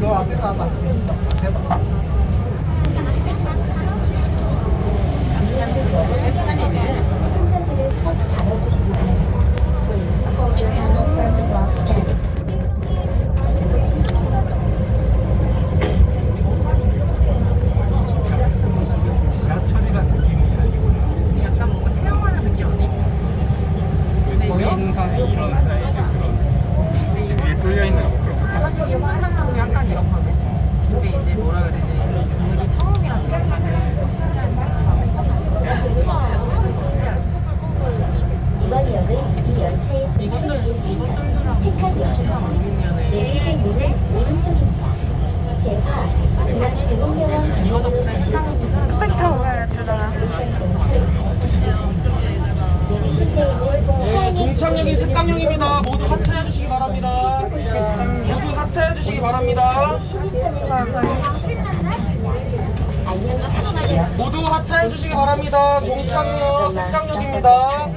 너 앞에 가봐. 대박. 손잡이를 꼭 잡아주시기 바랍니다. Please hold your handle firmly while scanning. 지하철이란 느낌이 아니고 약간 뭔가 태양하는 느낌 아니? 거인산에 이런 사이즈 그런 위에 뚫려 있는 그런 거. 사실 지금 한강도 약간 이렇거든. 근데 이제 뭐라 그래야 되지? 오늘이 처음이라서 이번 역은 이 열차의 종착역이 있습니다. 책칸역입니다. 내리실 문은 오른쪽입니다. 대파, 중앙 대공병원 이거 덕분에 시간이 스펙터 되잖아. 내리실 때에는 차량의 종착역이 색감용입니다. 모두 하차해 주시기 바랍니다. 하차해 주시기 바랍니다. 모두 하차해 주시기 바랍니다. 종착역 색감용입니다.